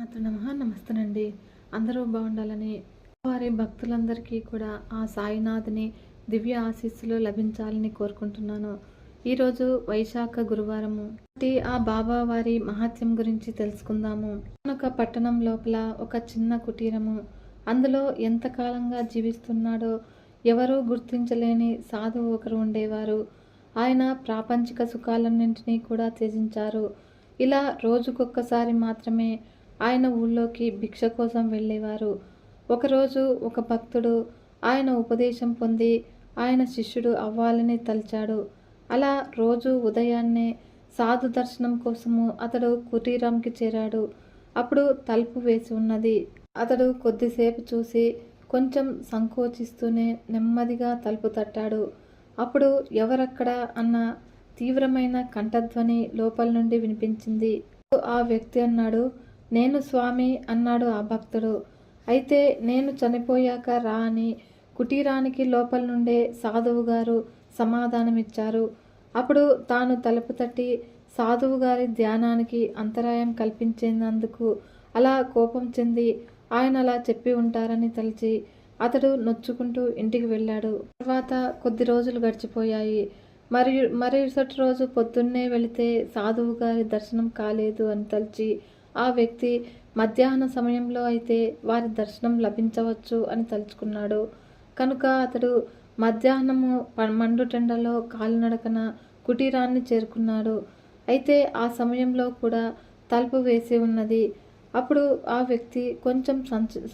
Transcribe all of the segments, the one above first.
మాతృ నమ నమస్తేనండి. అందరూ బాగుండాలని వారి భక్తులందరికీ కూడా ఆ సాయినాథుని దివ్య ఆశీస్సులు లభించాలని కోరుకుంటున్నాను. ఈరోజు వైశాఖ గురువారము కాబట్టి ఆ బాబా వారి మహాత్యం గురించి తెలుసుకుందాము. ఒక పట్టణం లోపల ఒక చిన్న కుటీరము. అందులో ఎంతకాలంగా జీవిస్తున్నాడో ఎవరూ గుర్తించలేని సాధువు ఒకరు ఉండేవారు. ఆయన ప్రాపంచిక సుఖాలన్నింటినీ కూడా త్యజించారు. ఇలా రోజుకొక్కసారి మాత్రమే ఆయన ఊళ్ళోకి భిక్ష కోసం వెళ్ళేవారు. ఒకరోజు ఒక భక్తుడు ఆయన ఉపదేశం పొంది ఆయన శిష్యుడు అవ్వాలని తలిచాడు. అలా రోజు ఉదయాన్నే సాధు దర్శనం కోసము అతడు కుటీరంకి చేరాడు. అప్పుడు తలుపు వేసి ఉన్నది. అతడు కొద్దిసేపు చూసి కొంచెం సంకోచిస్తూనే నెమ్మదిగా తలుపు తట్టాడు. అప్పుడు ఎవరక్కడ అన్న తీవ్రమైన కంఠధ్వని లోపల నుండి వినిపించింది. ఆ వ్యక్తి అన్నాడు నేను స్వామి అన్నాడు ఆ భక్తుడు. అయితే నేను చనిపోయాక రా అని కుటీరానికి లోపల నుండే సాధువు గారు సమాధానమిచ్చారు. అప్పుడు తాను తలుపు తట్టి సాధువు గారి ధ్యానానికి అంతరాయం కల్పించేందుకు అలా కోపం చెంది ఆయన అలా చెప్పి ఉంటారని తలిచి అతడు నొచ్చుకుంటూ ఇంటికి వెళ్ళాడు. తర్వాత కొద్ది రోజులు గడిచిపోయాయి. మరియు మరుసటి రోజు పొద్దున్నే వెళితే సాధువు గారి దర్శనం కాలేదు అని తలిచి ఆ వ్యక్తి మధ్యాహ్న సమయంలో అయితే వారి దర్శనం లభించవచ్చు అని తలుచుకున్నాడు. కనుక అతడు మధ్యాహ్నము మండుటెండలో కాలినడకన కుటీరాన్ని చేరుకున్నాడు. అయితే ఆ సమయంలో కూడా తలుపు వేసి ఉన్నది. అప్పుడు ఆ వ్యక్తి కొంచెం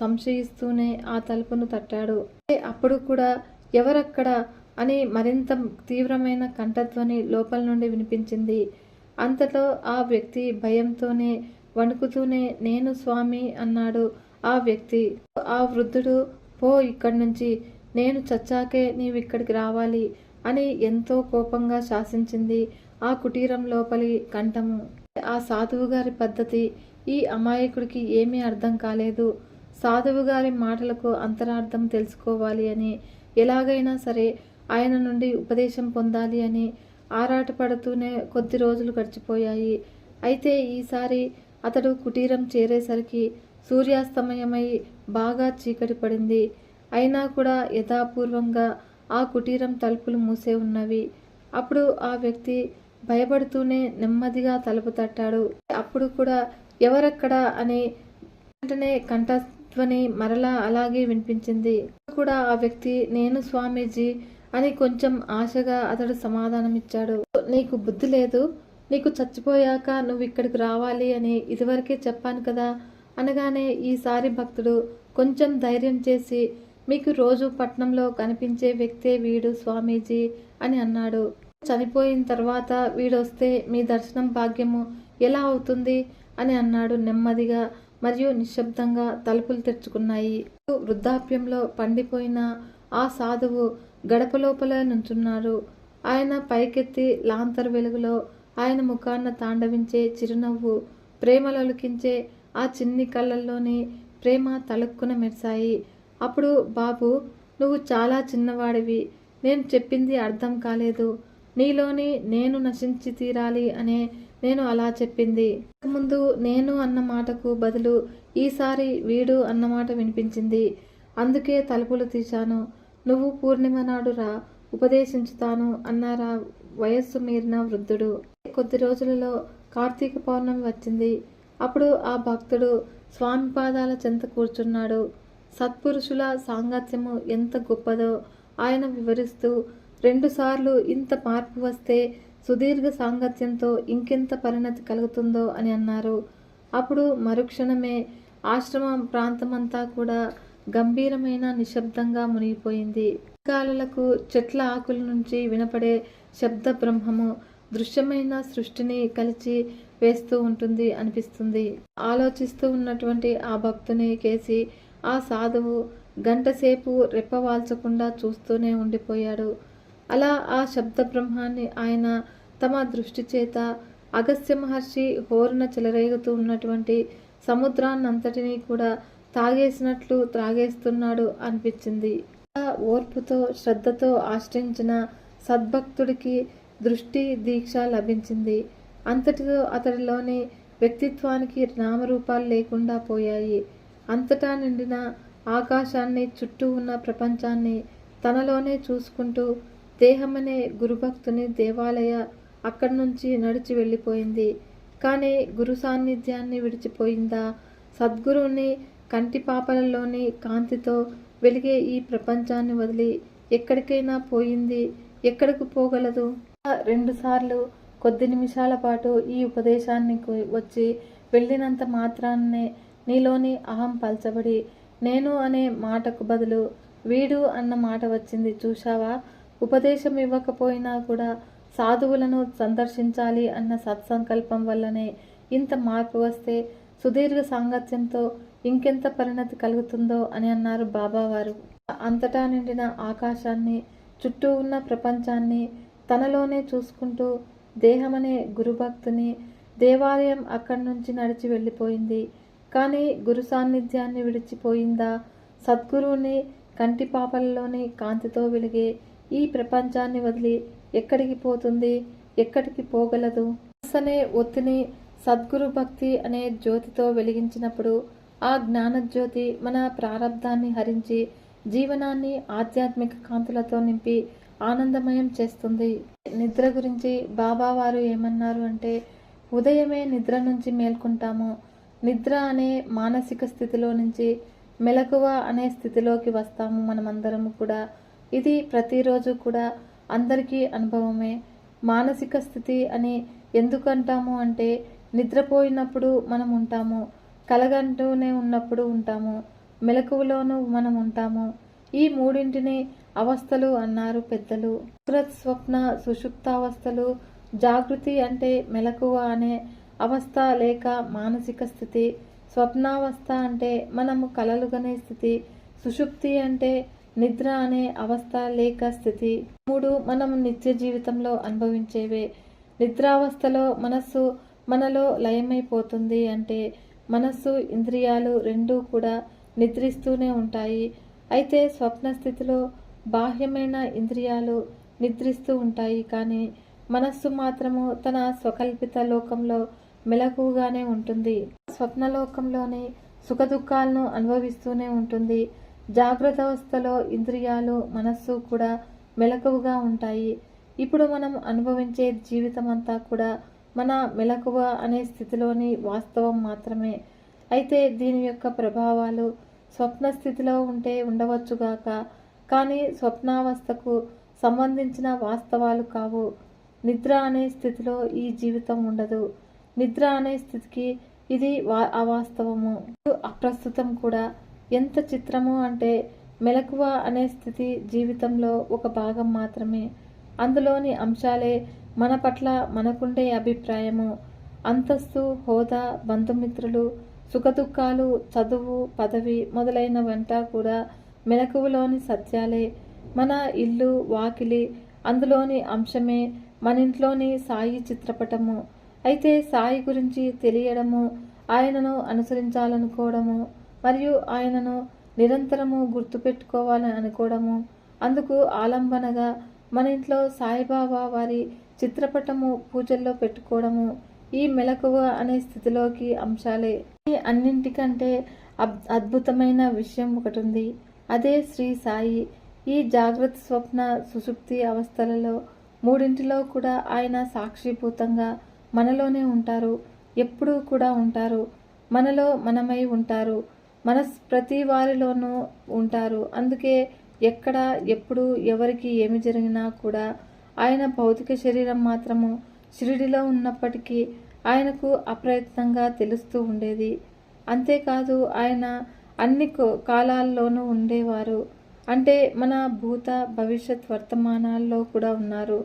సంశయిస్తూనే ఆ తలుపును తట్టాడు. అప్పుడు కూడా ఎవరక్కడ అని మరింత తీవ్రమైన కంఠధ్వని లోపల నుండి వినిపించింది. అంతలో ఆ వ్యక్తి భయంతోనే వణుకుతూనే నేను స్వామి అన్నాడు ఆ వ్యక్తి. ఆ వృద్ధుడు పో ఇక్కడి నుంచి నేను చచ్చాకే నీవు ఇక్కడికి రావాలి అని ఎంతో కోపంగా శాసించింది ఆ కుటీరం లోపలి కంఠము. ఆ సాధువు గారి పద్ధతి ఈ అమాయకుడికి ఏమీ అర్థం కాలేదు. సాధువు గారి మాటలకు అంతరార్థం తెలుసుకోవాలి అని ఎలాగైనా సరే ఆయన నుండి ఉపదేశం పొందాలి అని ఆరాటపడుతూనే కొద్ది రోజులు గడిచిపోయాయి. అయితే ఈసారి అతడు కుటీరం చేరేసరికి సూర్యాస్తమయమై బాగా చీకటి పడింది. అయినా కూడా యథాపూర్వంగా ఆ కుటీరం తలుపులు మూసే ఉన్నవి. అప్పుడు ఆ వ్యక్తి భయపడుతూనే నెమ్మదిగా తలుపు తట్టాడు. అప్పుడు కూడా ఎవరక్కడ అని వెంటనే కంఠధ్వని మరలా అలాగే వినిపించింది. కూడా ఆ వ్యక్తి నేను స్వామీజీ అని కొంచెం ఆశగా అతడు సమాధానమిచ్చాడు. నీకు బుద్ధి లేదు? నీకు చచ్చిపోయాక నువ్వు ఇక్కడికి రావాలి అని ఇదివరకే చెప్పాను కదా అనగానే ఈసారి భక్తుడు కొంచెం ధైర్యం చేసి మీకు రోజు పట్నంలో కనిపించే వ్యక్తే వీడు స్వామీజీ అని అన్నాడు. చనిపోయిన తర్వాత వీడొస్తే మీ దర్శనం భాగ్యము ఎలా అవుతుంది? అని అన్నాడు నెమ్మదిగా మరియు నిశ్శబ్దంగా తలుపులు తెరుచుకున్నాయి. వృద్ధాప్యంలో పండిపోయిన ఆ సాధువు గడప లోపల నుంచున్నారు ఆయన పైకెత్తి లాంతర్ వెలుగులో ఆయన ముఖాన్న తాండవించే చిరునవ్వు ప్రేమలొలికించే ఆ చిన్ని కళ్ళల్లోని ప్రేమ తలుక్కున మెరిశాయి. అప్పుడు బాబు నువ్వు చాలా చిన్నవాడివి. నేను చెప్పింది అర్థం కాలేదు. నీలోని నేను నశించి తీరాలి అనే నేను అలా చెప్పింది. ముందు నేను అన్న మాటకు బదులు ఈసారి వీడు అన్నమాట వినిపించింది. అందుకే తలుపులు తీశాను. నువ్వు పూర్ణిమ నాడు రా ఉపదేశించుతాను అన్నారా వయస్సు మీరిన వృద్ధుడు. కొద్ది రోజులలో కార్తీక పౌర్ణమి వచ్చింది. అప్పుడు ఆ భక్తుడు స్వామి పాదాల చెంత కూర్చున్నాడు. సత్పురుషుల సాంగత్యము ఎంత గొప్పదో ఆయన వివరిస్తూ రెండుసార్లు ఇంత మార్పు వస్తే సుదీర్ఘ సాంగత్యంతో ఇంకెంత పరిణతి కలుగుతుందో అని అన్నారు. అప్పుడు మరుక్షణమే ఆశ్రమం ప్రాంతమంతా కూడా గంభీరమైన నిశ్శబ్దంగా మునిగిపోయింది. గాలులకు చెట్ల ఆకుల నుంచి వినపడే శబ్ద బ్రహ్మము దృశ్యమైన సృష్టిని కలిసి వేస్తూ ఉంటుంది అనిపిస్తుంది. ఆలోచిస్తూ ఉన్నటువంటి ఆ భక్తుని కేసి ఆ సాధువు గంటసేపు రెప్పవాల్చకుండా చూస్తూనే ఉండిపోయాడు. అలా ఆ శబ్ద బ్రహ్మాన్ని ఆయన తమ దృష్టి చేత అగస్త్య మహర్షి హోరున చెలరేగుతూ ఉన్నటువంటి సముద్రాన్నంతటినీ కూడా తాగేసినట్లు త్రాగేస్తున్నాడు అనిపించింది. ఆ ఓర్పుతో శ్రద్ధతో ఆశ్రయించిన సద్భక్తుడికి దృష్టి దీక్ష లభించింది. అంతటితో అతడిలోని వ్యక్తిత్వానికి నామరూపాలు లేకుండా పోయాయి. అంతటా నిండిన ఆకాశాన్ని చుట్టూ ఉన్న ప్రపంచాన్ని తనలోనే చూసుకుంటూ దేహమనే గురుభక్తుని దేవాలయ అక్కడి నుంచి నడిచి వెళ్ళిపోయింది. కానీ గురు సాన్నిధ్యాన్ని విడిచిపోయిందా? సద్గురువుని కంటి పాపలలోని కాంతితో వెలిగే ఈ ప్రపంచాన్ని వదిలి ఎక్కడికైనా పోయింది. ఎక్కడికి పోగలదు? రెండుసార్లు కొద్ది నిమిషాల పాటు ఈ ఉపదేశాన్ని వచ్చి వెళ్ళినంత మాత్రాన్నే నీలోని అహం పల్చబడి నేను అనే మాటకు బదులు వీడు అన్న మాట వచ్చింది చూశావా? ఉపదేశం ఇవ్వకపోయినా కూడా సాధువులను సందర్శించాలి అన్న సత్సంకల్పం వల్లనే ఇంత మార్పు వస్తే సుదీర్ఘ సాంగత్యంతో ఇంకెంత పరిణతి కలుగుతుందో అని అన్నారు బాబావారు. అంతటా నిండిన ఆకాశాన్ని చుట్టూ ఉన్న ప్రపంచాన్ని తనలోనే చూసుకుంటూ దేహమనే గురుభక్తుని దేవాలయం అక్కడి నుంచి నడిచి వెళ్ళిపోయింది. కానీ గురు సాన్నిధ్యాన్ని విడిచిపోయిందా? సద్గురువుని కంటిపాపలలోని కాంతితో వెలిగే ఈ ప్రపంచాన్ని వదిలి ఎక్కడికి పోతుంది? ఎక్కడికి పోగలదు? అనే ఒత్తిని సద్గురు భక్తి అనే జ్యోతితో వెలిగించినప్పుడు ఆ జ్ఞానజ్యోతి మన ప్రారంధాన్ని హరించి జీవనాన్ని ఆధ్యాత్మిక కాంతులతో నింపి ఆనందమయం చేస్తుంది. నిద్ర గురించి బాబా వారు ఏమన్నారు అంటే ఉదయమే నిద్ర నుంచి మేల్కొంటాము. నిద్ర అనే మానసిక స్థితిలో నుంచి మెలకువ అనే స్థితిలోకి వస్తాము మనమందరము కూడా. ఇది ప్రతిరోజు కూడా అందరికీ అనుభవమే. మానసిక స్థితి అని ఎందుకు అంటాము అంటే నిద్రపోయినప్పుడు మనం ఉంటాము. కలగంటూనే ఉన్నప్పుడు ఉంటాము. మెలకువలోనూ మనం ఉంటాము. ఈ మూడింటిని అవస్థలు అన్నారు పెద్దలు. సుకృత్ స్వప్న సుషుప్తావస్థలు జాగృతి అంటే మెలకువ అనే అవస్థ లేక మానసిక స్థితి స్వప్నావస్థ అంటే మనము కలలుగనే స్థితి సుషుప్తి అంటే నిద్ర అనే అవస్థ లేక స్థితి. మూడు మనం నిత్య జీవితంలో అనుభవించేవే. నిద్రావస్థలో మనస్సు మనలో లయమైపోతుంది అంటే మనస్సు ఇంద్రియాలు రెండూ కూడా నిద్రిస్తూనే ఉంటాయి. అయితే స్వప్న స్థితిలో బాహ్యమైన ఇంద్రియాలు నిద్రిస్తూ ఉంటాయి కానీ మనస్సు మాత్రము తన స్వకల్పిత లోకంలో మెలకుగానే ఉంటుంది. స్వప్నలోకంలోని సుఖదుఖాలను అనుభవిస్తూనే ఉంటుంది. జాగ్రత్త అవస్థలో ఇంద్రియాలు మనస్సు కూడా మెలకువగా ఉంటాయి. ఇప్పుడు మనం అనుభవించే జీవితం అంతా కూడా మన మెలకువ అనే స్థితిలోని వాస్తవం మాత్రమే. అయితే దీని యొక్క ప్రభావాలు స్వప్న స్థితిలో ఉంటే ఉండవచ్చుగాక కానీ స్వప్నావస్థకు సంబంధించిన వాస్తవాలు కావు. నిద్ర అనే స్థితిలో ఈ జీవితం ఉండదు. నిద్ర అనే స్థితికి ఇది వా అవాస్తవము. అప్రస్తుతం కూడా. ఎంత చిత్రము అంటే మెలకువ అనే స్థితి జీవితంలో ఒక భాగం మాత్రమే. అందులోని అంశాలే మన పట్ల మనకుండే అభిప్రాయము. అంతస్తు హోదా బంధుమిత్రులు సుఖదుఖాలు చదువు పదవి మొదలైన వెంట కూడా మెలకువలోని సత్యాలే మన ఇల్లు వాకిలి అందులోని అంశమే మన ఇంట్లోని సాయి చిత్రపటము. అయితే సాయి గురించి తెలియడము ఆయనను అనుసరించాలనుకోవడము మరియు ఆయనను నిరంతరము గుర్తుపెట్టుకోవాలని అనుకోవడము అందుకు ఆలంబనగా మన ఇంట్లో సాయిబాబా వారి చిత్రపటము పూజల్లో పెట్టుకోవడము ఈ మెలకువ అనే స్థితిలోకి అంశాలే. అన్నింటికంటే అబ్- అద్భుతమైన విషయం ఒకటి ఉంది అదే శ్రీ సాయి. ఈ జాగ్రత్త స్వప్న సుషుప్తి అవస్థలలో మూడింటిలో కూడా ఆయన సాక్షిభూతంగా మనలోనే ఉంటారు. ఎప్పుడూ కూడా ఉంటారు. మనలో మనమై ఉంటారు. మన ప్రతి వారిలోనూ ఉంటారు. అందుకే ఎక్కడ ఎప్పుడు ఎవరికి ఏమి జరిగినా కూడా ఆయన భౌతిక శరీరం మాత్రము షిరిడిలో ఉన్నప్పటికీ ఆయనకు అప్రయత్నంగా తెలుస్తూ ఉండేది. అంతేకాదు ఆయన అన్ని కో- కాలాల్లోనూ ఉండేవారు. అంటే మన భూత భవిష్యత్ వర్తమానాల్లో కూడా ఉన్నారు.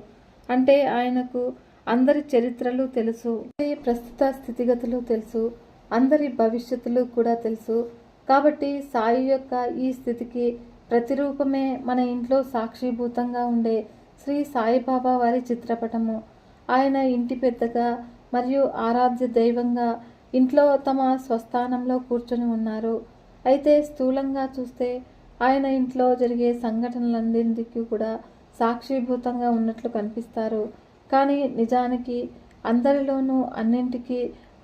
అంటే ఆయనకు అందరి చరిత్రలు తెలుసు. అందరి ప్రస్తుత స్థితిగతులు తెలుసు. అందరి భవిష్యత్తులు కూడా తెలుసు. కాబట్టి సాయి యొక్క ఈ స్థితికి ప్రతిరూపమే మన ఇంట్లో సాక్షిభూతంగా ఉండే శ్రీ సాయిబాబా వారి చిత్రపటము. ఆయన ఇంటి పెద్దగా మరియు ఆరాధ్య దైవంగా ఇంట్లో తమ స్వస్థానంలో కూర్చొని ఉన్నారు. అయితే స్థూలంగా చూస్తే ఆయన ఇంట్లో జరిగే సంఘటనలన్నింటికి కూడా సాక్షిభూతంగా ఉన్నట్లు కనిపిస్తారు. కానీ నిజానికి అందరిలోనూ అన్నింటికీ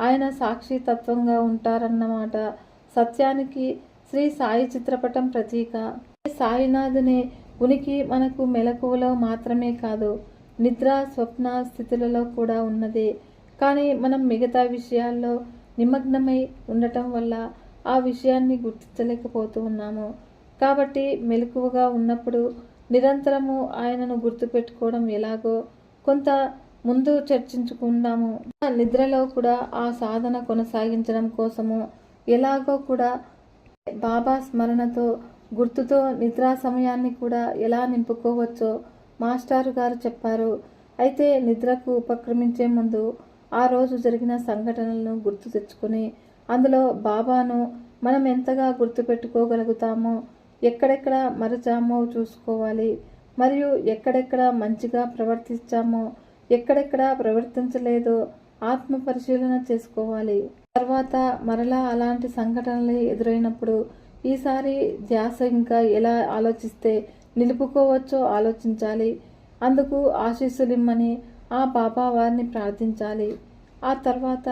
ఆయన సాక్షితత్వంగా ఉంటారన్నమాట సత్యానికి శ్రీ సాయి చిత్రపటం ప్రతీక. సాయినాథుని ఉనికి మనకు మెలకువలో మాత్రమే కాదు నిద్ర స్వప్న స్థితులలో కూడా ఉన్నది. కానీ మనం మిగతా విషయాల్లో నిమగ్నమై ఉండటం వల్ల ఆ విషయాన్ని గుర్తించలేకపోతూ ఉన్నాము. కాబట్టి మెలకువగా ఉన్నప్పుడు నిరంతరము ఆయనను గుర్తుపెట్టుకోవడం ఎలాగో కొంత ముందు చర్చించుకుందాము. నిద్రలో కూడా ఆ సాధన కొనసాగించడం కోసము ఎలాగో కూడా బాబా స్మరణతో గుర్తుతో నిద్రా సమయాన్ని కూడా ఎలా నింపుకోవచ్చో మాస్టారు గారు చెప్పారు. అయితే నిద్రకు ఉపక్రమించే ముందు ఆ రోజు జరిగిన సంఘటనలను గుర్తు తెచ్చుకొని అందులో బాబాను మనం ఎంతగా గుర్తుపెట్టుకోగలుగుతామో ఎక్కడెక్కడ మరచామో చూసుకోవాలి. మరియు ఎక్కడెక్కడ మంచిగా ప్రవర్తించామో ఎక్కడెక్కడ ప్రవర్తించలేదో ఆత్మ పరిశీలన చేసుకోవాలి. తర్వాత మరలా అలాంటి సంఘటనలు ఎదురైనప్పుడు ఈసారి ధ్యాస ఇంకా ఎలా ఆలోచిస్తే నిలుపుకోవచ్చో ఆలోచించాలి. అందుకు ఆశీస్సులిమ్మని ఆ బాబా వారిని ప్రార్థించాలి. ఆ తర్వాత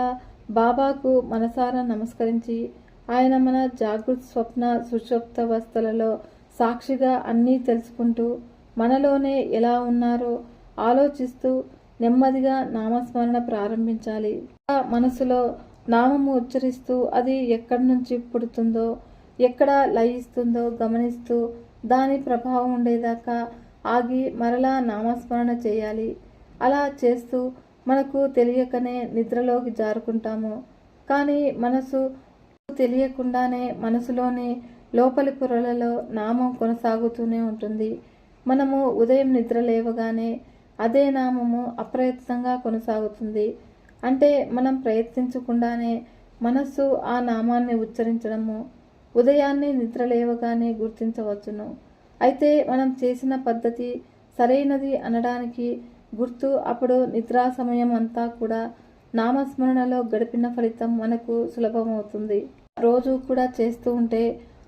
బాబాకు మనసారా నమస్కరించి ఆయన మన జాగృత్ స్వప్న సుషుప్తావస్థలలో సాక్షిగా అన్నీ తెలుసుకుంటూ మనలోనే ఎలా ఉన్నారో ఆలోచిస్తూ నెమ్మదిగా నామస్మరణ ప్రారంభించాలి. మనసులో నామము ఉచ్చరిస్తూ అది ఎక్కడి నుంచి పుడుతుందో ఎక్కడ లయిస్తుందో గమనిస్తూ దాని ప్రభావం ఉండేదాకా ఆగి మరలా నామస్మరణ చేయాలి. అలా చేస్తూ మనకు తెలియకనే నిద్రలోకి జారుకుంటాము. కానీ మనసు తెలియకుండానే మనసులోని లోపలి పొరలలో నామం కొనసాగుతూనే ఉంటుంది. మనము ఉదయం నిద్ర లేవగానే అదే నామము అప్రయత్నంగా కొనసాగుతుంది. అంటే మనం ప్రయత్నించకుండానే మనస్సు ఆ నామాన్ని ఉచ్చరించడము ఉదయాన్నే నిద్ర లేవగానే గుర్తించవచ్చును. అయితే మనం చేసిన పద్ధతి సరైనది అనడానికి గుర్తు అప్పుడు నిద్రా సమయం అంతా కూడా నామస్మరణలో గడిపిన ఫలితం మనకు సులభమవుతుంది. రోజు కూడా చేస్తూ ఉంటే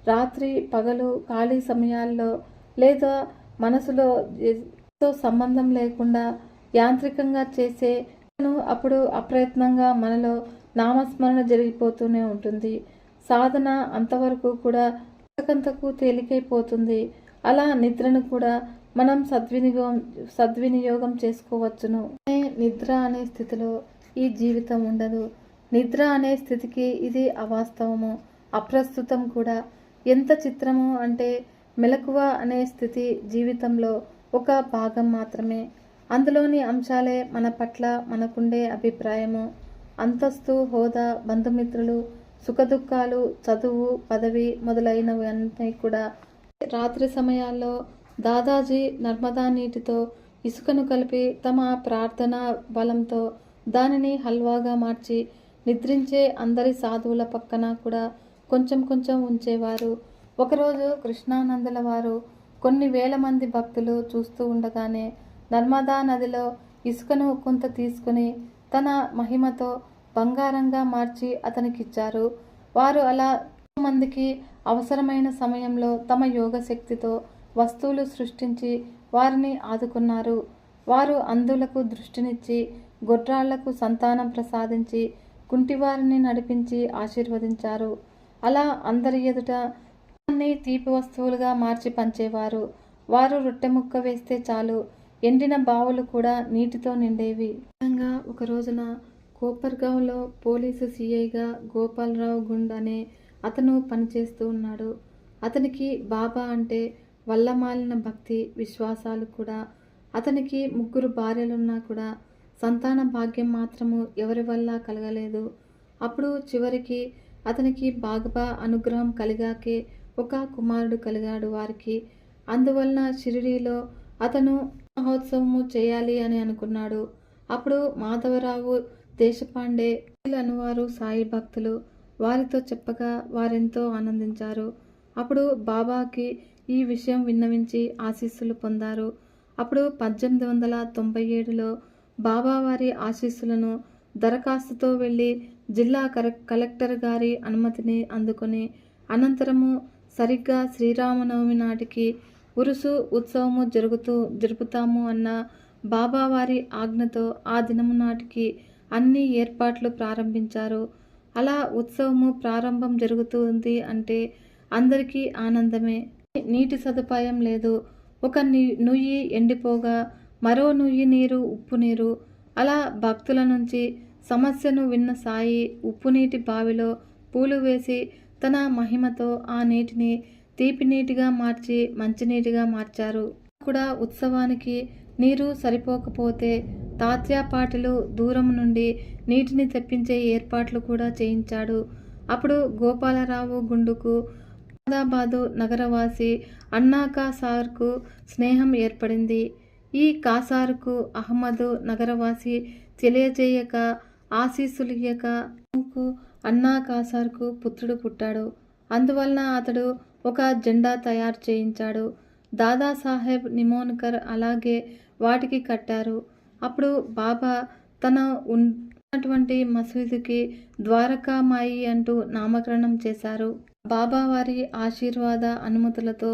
రాత్రి పగలు ఖాళీ సమయాల్లో లేదా మనసులో తో సంబంధం లేకుండా యాంత్రికంగా చేసే అప్పుడు అప్రయత్నంగా మనలో నామస్మరణ జరిగిపోతూనే ఉంటుంది. సాధన అంతవరకు కూడా అంతకంతకు తేలికైపోతుంది. అలా నిద్రను కూడా మనం సద్వినియోగం సద్వినియోగం చేసుకోవచ్చును. నిద్ర అనే స్థితిలో ఈ జీవితం ఉండదు. నిద్ర అనే స్థితికి ఇది అవాస్తవము. అప్రస్తుతం కూడా. ఎంత చిత్రము అంటే మెలకువ అనే స్థితి జీవితంలో ఒక భాగం మాత్రమే. అందులోని అంశాలే మన పట్ల మనకుండే అభిప్రాయము. అంతస్తు హోదా బంధుమిత్రులు సుఖదుఖాలు చదువు పదవి మొదలైనవన్నీ కూడా రాత్రి సమయాల్లో దాదాజీ నర్మదా నీటితో ఇసుకను కలిపి తమ ప్రార్థన బలంతో దానిని హల్వాగా మార్చి నిద్రించే అందరి సాధువుల పక్కన కూడా కొంచెం కొంచెం ఉంచేవారు. ఒకరోజు కృష్ణానందుల వారు కొన్ని వేల మంది భక్తులు చూస్తూ ఉండగానే నర్మదా నదిలో ఇసుకను కొంత తీసుకుని తన మహిమతో బంగారంగా మార్చి అతనికిచ్చారు. వారు అలా మందికి అవసరమైన సమయంలో తమ యోగ శక్తితో వస్తువులు సృష్టించి వారిని ఆదుకున్నారు. వారు అంధులకు దృష్టినిచ్చి గొడ్రాళ్ళకు సంతానం ప్రసాదించి కుంటివారిని నడిపించి ఆశీర్వదించారు. అలా అందరి ఎదుట అన్ని తీపి వస్తువులుగా మార్చి పంచేవారు. వారు రొట్టె ముక్క వేస్తే చాలు ఎండిన బావులు కూడా నీటితో నిండేవి. విధంగా ఒక రోజున కోపర్గావ్లో పోలీసు సిఐగా గోపాలరావు గుండ్ అనే అతను పనిచేస్తూ ఉన్నాడు. అతనికి బాబా అంటే వల్లమాలిన భక్తి విశ్వాసాలు కూడా అతనికి ముగ్గురు భార్యలున్నా కూడా సంతాన భాగ్యం మాత్రము ఎవరి వల్ల కలగలేదు. అప్పుడు చివరికి అతనికి బాగబా అనుగ్రహం కలిగాకే ఒక కుమారుడు కలిగాడు వారికి. అందువలన షిరిడీలో అతను మహోత్సవము చేయాలి అని అనుకున్నాడు. అప్పుడు మాధవరావు దేశపాండే అనువారు సాయి భక్తులు వారితో చెప్పగా వారెంతో ఆనందించారు. అప్పుడు బాబాకి ఈ విషయం విన్నవించి ఆశీస్సులు పొందారు. అప్పుడు పద్దెనిమిది వందల తొంభై ఏడులో బాబావారి ఆశీస్సులను దరఖాస్తుతో వెళ్ళి జిల్లా కలెక్టర్ గారి అనుమతిని అందుకొని అనంతరము సరిగ్గా శ్రీరామనవమి నాటికి ఉరుసు ఉత్సవము జరుగుతూ జరుపుతాము అన్న బాబావారి ఆజ్ఞతో ఆ దినము నాటికి అన్ని ఏర్పాట్లు ప్రారంభించారు. అలా ఉత్సవము ప్రారంభం జరుగుతుంది అంటే అందరికీ ఆనందమే. నీటి సదుపాయం లేదు. ఒక ని- నుయ్యి ఎండిపోగా మరో నుయ్యి నీరు ఉప్పు నీరు. అలా భక్తుల నుంచి సమస్యను విన్న సాయి ఉప్పు నీటి బావిలో పూలు వేసి తన మహిమతో ఆ నీటిని తీపి నీటిగా మార్చి మంచినీటిగా మార్చారు. కూడా ఉత్సవానికి నీరు సరిపోకపోతే తాత్యాపాటిలు దూరం నుండి నీటిని తెప్పించే ఏర్పాట్లు కూడా చేయించాడు. అప్పుడు గోపాలరావు గుండుకు అహ్మదాబాదు నగరవాసి అన్నా కాసార్కు స్నేహం ఏర్పడింది. ఈ కాసార్కు అహ్మదు నగరవాసి తెలియజేయక ఆశీస్సులియక అన్నా కాసార్కు పుత్రుడు పుట్టాడు. అందువలన అతడు ఒక జెండా తయారు చేయించాడు. దాదాసాహెబ్ నిమోన్కర్ అలాగే వాటికి కట్టారు. అప్పుడు బాబా తన ఉన్నటువంటి మసీదుకి ద్వారకామాయి అంటూ నామకరణం చేశారు. బాబావారి ఆశీర్వాద అనుమతులతో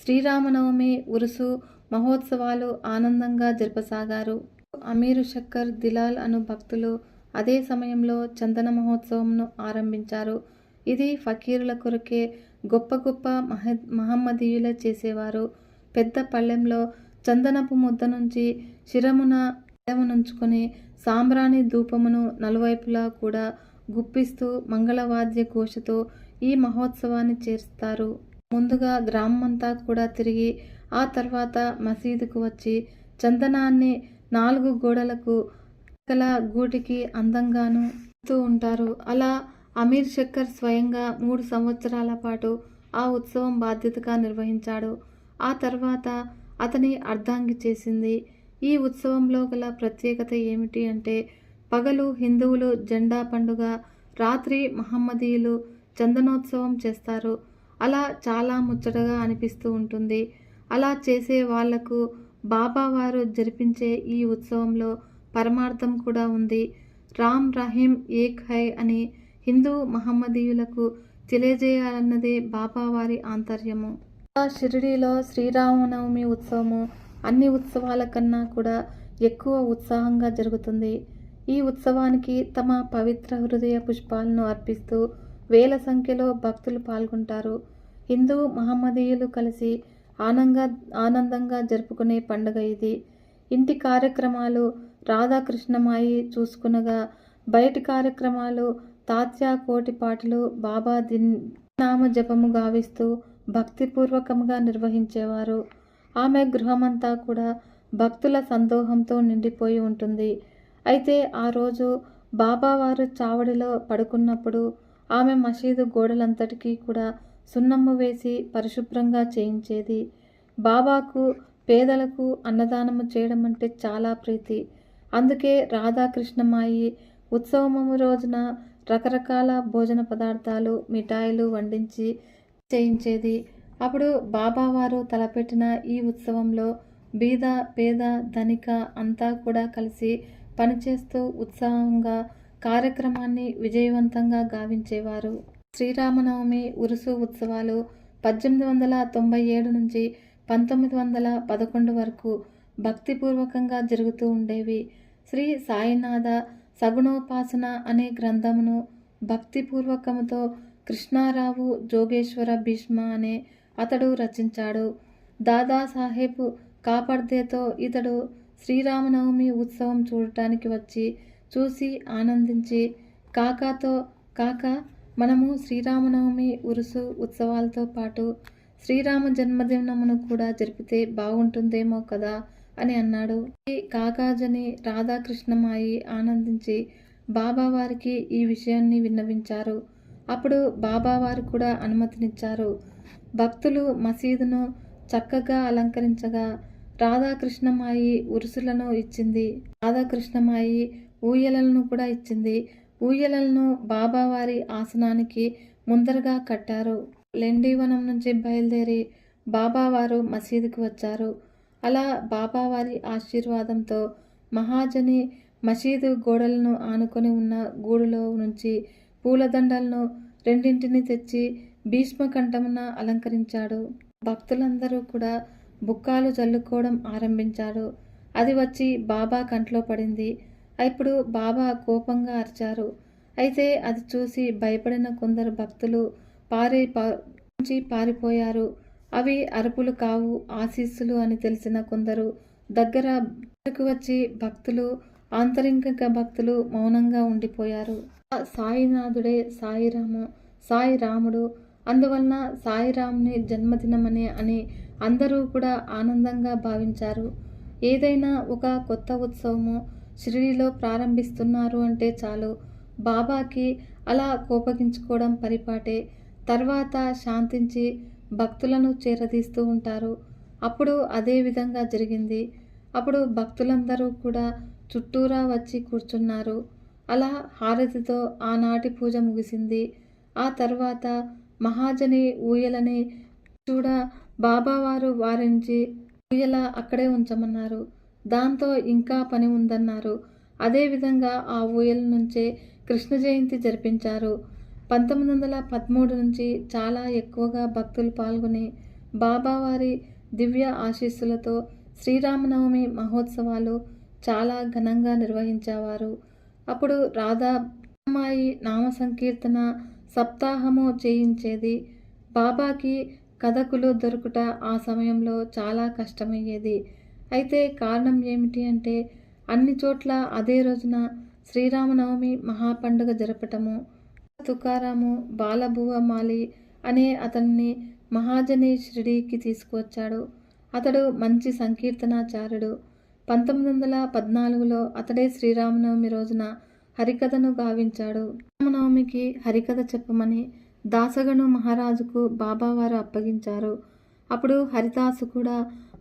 శ్రీరామనవమి ఉరుసు మహోత్సవాలు ఆనందంగా జరపసాగారు. అమీరు శక్కర్ దిలాల్ అను భక్తులు అదే సమయంలో చందన మహోత్సవంను ఆరంభించారు. ఇది ఫకీరుల కొరకే గొప్ప గొప్ప మహ మహమ్మదీయుల చేసేవారు. పెద్ద పళ్ళెంలో చందనపు ముద్ద నుంచి శిరమున నుంచుకొని సాంబ్రాణి ధూపమును నలువైపులా కూడా గుప్పిస్తూ మంగళవాద్య ఘోషతో ఈ మహోత్సవాన్ని చేస్తారు ముందుగా గ్రామమంతా కూడా తిరిగి ఆ తర్వాత మసీదుకు వచ్చి చందనాన్ని నాలుగు గోడలకు గల గూటికి అందంగాను ఇస్తూ ఉంటారు. అలా అమీర్ శక్కర్ స్వయంగా మూడు సంవత్సరాల పాటు ఆ ఉత్సవం బాధ్యతగా నిర్వహించాడు. ఆ తర్వాత అతని అర్ధాంగి చేసింది. ఈ ఉత్సవంలో గల ప్రత్యేకత ఏమిటి అంటే పగలు హిందువులు జెండా పండుగ రాత్రి మహమ్మదీయులు చందనోత్సవం చేస్తారు. అలా చాలా ముచ్చటగా అనిపిస్తూ ఉంటుంది. అలా చేసే వాళ్ళకు బాబావారు జరిపించే ఈ ఉత్సవంలో పరమార్థం కూడా ఉంది. రామ్ రహీం ఏక్ హై అని హిందూ మహమ్మదీయులకు తెలియజేయాలన్నదే బాబావారి ఆంతర్యము. ఆ షిరిడీలో శ్రీరామనవమి ఉత్సవము అన్ని ఉత్సవాల కన్నా కూడా ఎక్కువ ఉత్సాహంగా జరుగుతుంది. ఈ ఉత్సవానికి తమ పవిత్ర హృదయ పుష్పాలను అర్పిస్తూ వేల సంఖ్యలో భక్తులు పాల్గొంటారు. హిందూ మహమ్మదీయులు కలిసి ఆనందంగా ఆనందంగా జరుపుకునే పండుగ ఇది. ఇంటి కార్యక్రమాలు రాధాకృష్ణమాయి చూసుకునగా బయటి కార్యక్రమాలు తాత్యా కోటి పాటలు బాబా దిన్ నామ జపము గావిస్తూ భక్తిపూర్వకంగా నిర్వహించేవారు. ఆమె గృహమంతా కూడా భక్తుల సందోహంతో నిండిపోయి ఉంటుంది. అయితే ఆ రోజు బాబావారు చావడిలో పడుకున్నప్పుడు ఆమె మసీదు గోడలంతటికీ కూడా సున్నమ్ము వేసి పరిశుభ్రంగా చేయించేది. బాబాకు పేదలకు అన్నదానము చేయడం అంటే చాలా ప్రీతి. అందుకే రాధాకృష్ణమాయి ఉత్సవము రోజున రకరకాల భోజన పదార్థాలు మిఠాయిలు వండించి చేయించేది. అప్పుడు బాబావారు తలపెట్టిన ఈ ఉత్సవంలో బీద పేద ధనిక అంతా కూడా కలిసి పనిచేస్తూ ఉత్సాహంగా కార్యక్రమాన్ని విజయవంతంగా గావించేవారు. శ్రీరామనవమి ఉరుసు ఉత్సవాలు పద్దెనిమిది వందల తొంభై ఏడు నుంచి పంతొమ్మిది వందల పదకొండు వరకు భక్తిపూర్వకంగా జరుగుతూ ఉండేవి. శ్రీ సాయినాథ సగుణోపాసన అనే గ్రంథమును భక్తిపూర్వకముతో కృష్ణారావు జోగేశ్వర భీష్మ అనే అతడు రచించాడు. దాదాసాహెబ్ కాపర్దేతో ఇతడు శ్రీరామనవమి ఉత్సవం చూడటానికి వచ్చి చూసి ఆనందించి కాకాతో కాక మనము శ్రీరామనవమి ఉరుసు ఉత్సవాలతో పాటు శ్రీరామ జన్మదినమును కూడా జరిపితే బాగుంటుందేమో కదా అని అన్నాడు. ఈ కాకాజని రాధాకృష్ణమాయి ఆనందించి బాబావారికి ఈ విషయాన్ని విన్నవించారు. అప్పుడు బాబావారు కూడా అనుమతినిచ్చారు. భక్తులు మసీదును చక్కగా అలంకరించగా రాధాకృష్ణమాయి ఉరుసులను ఇచ్చింది. రాధాకృష్ణమాయి ఊయలలను కూడా ఇచ్చింది. ఊయలలను బాబావారి ఆసనానికి ముందరగా కట్టారు. లెండివనం నుంచి బయలుదేరి బాబావారు మసీదుకు వచ్చారు. అలా బాబావారి ఆశీర్వాదంతో మహాజని మసీదు గోడలను ఆనుకొని ఉన్న గూడులో నుంచి పూలదండలను రెండింటిని తెచ్చి భీష్మకంఠమున అలంకరించాడు. భక్తులందరూ కూడా బుక్కాలు చల్లుకోవడం ఆరంభించాడు అది వచ్చి బాబా కంట్లో పడింది. ఇప్పుడు బాబా కోపంగా అరిచారు. అయితే అది చూసి భయపడిన కొందరు భక్తులు పారి నుంచి పారిపోయారు. అవి అరుపులు కావు ఆశీస్సులు అని తెలిసిన కొందరు దగ్గర దగ్గరకు వచ్చి భక్తులు ఆంతరింగిక భక్తులు మౌనంగా ఉండిపోయారు. ఆ సాయినాథుడే సాయిరాము సాయి రాముడు అందువలన సాయిరాముని జన్మదినమనే అని అందరూ కూడా ఆనందంగా భావించారు. ఏదైనా ఒక కొత్త ఉత్సవము షిరిడీలో ప్రారంభిస్తున్నారు అంటే చాలు. బాబాకి అలా కోపగించుకోవడం పరిపాటే. తర్వాత శాంతించి భక్తులను చేరదీస్తూ ఉంటారు. అప్పుడు అదే విధంగా జరిగింది. అప్పుడు భక్తులందరూ కూడా చుట్టూరా వచ్చి కూర్చున్నారు. అలా హారతితో ఆనాటి పూజ ముగిసింది. ఆ తర్వాత మహాజని ఊయలని చూడ బాబావారు వారించి ఊయల అక్కడే ఉంచమన్నారు. దాంతో ఇంకా పని ఉందన్నారు. అదేవిధంగా ఆ ఊయల నుంచే కృష్ణ జయంతి జరిపించారు. పంతొమ్మిది వందల పదమూడు నుంచి చాలా ఎక్కువగా భక్తులు పాల్గొని బాబావారి దివ్య ఆశీస్సులతో శ్రీరామనవమి మహోత్సవాలు చాలా ఘనంగా నిర్వహించేవారు. అప్పుడు రాధా అమ్మాయి నామ సంకీర్తన సప్తాహము చేయించేది. బాబాకి కథకులు దొరుకుట ఆ సమయంలో చాలా కష్టమయ్యేది. అయితే కారణం ఏమిటి అంటే అన్ని చోట్ల అదే రోజున శ్రీరామనవమి మహాపండుగ జరపటము తుకారాము బాలభువమాలి అనే అతన్ని మహాజని షిరిడీకి తీసుకువచ్చాడు. అతడు మంచి సంకీర్తనాచార్యుడు. పంతొమ్మిది వందల పద్నాలుగులో అతడే శ్రీరామనవమి రోజున హరికథను గావించాడు. రామనవమికి హరికథ చెప్పమని దాసగను మహారాజుకు బాబావారు అప్పగించారు. అప్పుడు హరిదాసు కూడా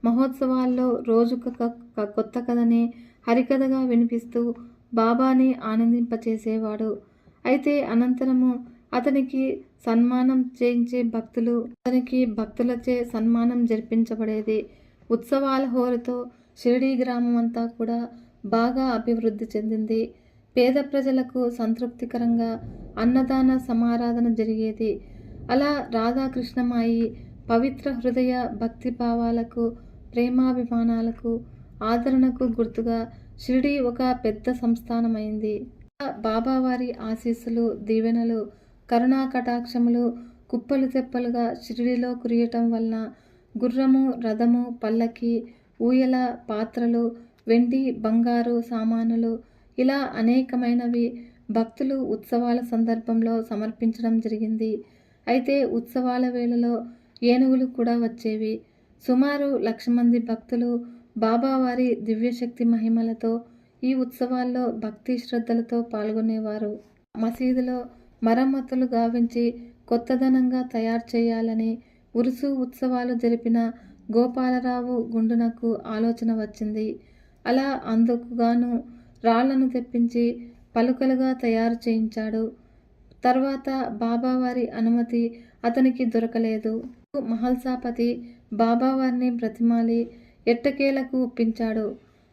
మహోత్సవాల్లో రోజుక కొత్త కథని హరికథగా వినిపిస్తూ బాబాని ఆనందింపచేసేవాడు. అయితే అనంతరము అతనికి సన్మానం చేయించే భక్తులు అతనికి భక్తులచే సన్మానం జరిపించబడేది. ఉత్సవాల హోరుతో షిరిడీ గ్రామం అంతా కూడా బాగా అభివృద్ధి చెందింది. పేద ప్రజలకు సంతృప్తికరంగా అన్నదాన సమారాధన జరిగేది. అలా రాధాకృష్ణమాయి పవిత్ర హృదయ భక్తి భావాలకు ప్రేమాభిమానాలకు ఆదరణకు గుర్తుగా షిరిడి ఒక పెద్ద సంస్థానమైంది. బాబావారి ఆశీస్సులు దీవెనలు కరుణా కటాక్షములు కుప్పలు తెప్పలుగా షిరిడిలో కురియటం వలన గుర్రము రథము పల్లకి ఊయల పాత్రలు వెండి బంగారు సామానులు ఇలా అనేకమైనవి భక్తులు ఉత్సవాల సందర్భంలో సమర్పించడం జరిగింది. అయితే ఉత్సవాల వేళలో ఏనుగులు కూడా వచ్చేవి. సుమారు లక్ష మంది భక్తులు బాబావారి దివ్యశక్తి మహిమలతో ఈ ఉత్సవాల్లో భక్తి శ్రద్ధలతో పాల్గొనేవారు. మసీదులో మరమ్మతులు గావించి కొత్తదనంగా తయారు చేయాలని ఉరుసు ఉత్సవాలు జరిపిన గోపాలరావు గుండునకు ఆలోచన వచ్చింది. అలా అందుకుగాను రాళ్ళను తెప్పించి పలుకలుగా తయారు చేయించాడు. తర్వాత బాబావారి అనుమతి అతనికి దొరకలేదు. మహల్సాపతి బాబావారిని బ్రతిమాలి ఎట్టకేలకు ఒప్పించాడు.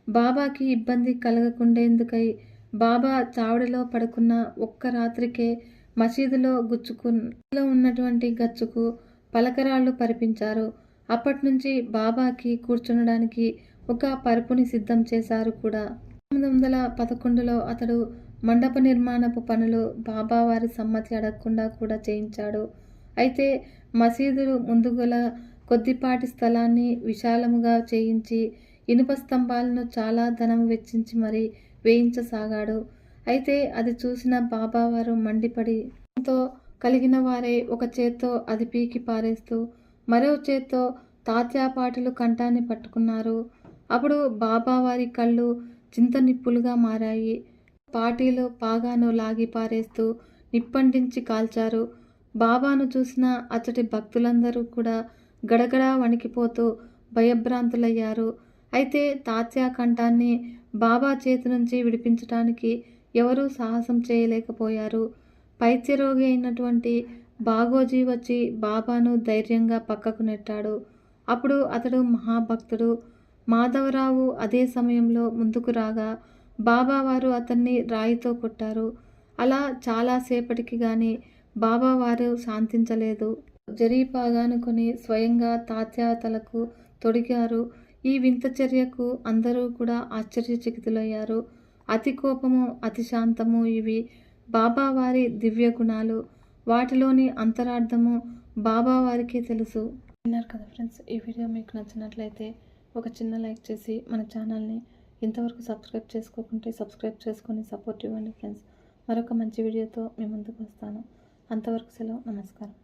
బాబాకి ఇబ్బంది కలగకుండేందుకై బాబా చావడిలో పడుకున్న ఒక్క రాత్రికే మసీదులో గుచ్చుకులో ఉన్నటువంటి గచ్చుకు పలకరాళ్ళు పరిపించారు. అప్పటి నుంచి బాబాకి కూర్చునడానికి ఒక పరుపుని సిద్ధం చేశారు కూడా. తొమ్మిది వందల పదకొండులో అతడు మండప నిర్మాణపు పనులు బాబావారి సమ్మతి అడగకుండా కూడా చేయించాడు. అయితే మసీదులు ముందుగల కొద్దిపాటి స్థలాన్ని విశాలముగా చేయించి ఇనుప స్తంభాలను చాలా ధనం వెచ్చించి మరీ వేయించసాగాడు. అయితే అది చూసిన బాబావారు మండిపడి తో కలిగిన వారే ఒక చేత్తో అది పీకి పారేస్తూ మరో చేత్తో తాత్యాపాటులు కంఠాన్ని పట్టుకున్నారు. అప్పుడు బాబావారి కళ్ళు చింత నిప్పులుగా మారాయి. పాటీలు పాగాను లాగి పారేస్తూ నిప్పంటించి కాల్చారు. బాబాను చూసిన అతడి భక్తులందరూ కూడా గడగడా వణికిపోతూ భయభ్రాంతులయ్యారు. అయితే తాత్యా కంఠాన్ని బాబా చేతి నుంచి విడిపించడానికి ఎవరూ సాహసం చేయలేకపోయారు. పైత్యరోగి అయినటువంటి బాగోజీ వచ్చి బాబాను ధైర్యంగా పక్కకు నెట్టాడు. అప్పుడు అతడు మహాభక్తుడు. మాధవరావు అదే సమయంలో ముందుకు రాగా బాబావారు అతన్ని రాయితో కొట్టారు. అలా చాలాసేపటికి కానీ బాబావారు శాంతించలేదు. జరీపాగానుకొని స్వయంగా తాత్యాతలకు తొడిగారు. ఈ వింత చర్యకు అందరూ కూడా ఆశ్చర్యచకితులయ్యారు. అతి కోపము అతి శాంతము ఇవి బాబావారి దివ్య గుణాలు. వాటిలోని అంతరార్థము బాబావారికే తెలుసు. విన్నారు కదా ఫ్రెండ్స్ ఈ వీడియో మీకు నచ్చినట్లయితే ఒక చిన్న లైక్ చేసి మన ఛానల్ని ఇంతవరకు సబ్స్క్రైబ్ చేసుకోకుంటే సబ్స్క్రైబ్ చేసుకొని సపోర్ట్ ఇవ్వండి ఫ్రెండ్స్. మరొక మంచి వీడియోతో మీ ముందుకు వస్తాను. అంతవరకు సెలవు నమస్కారం.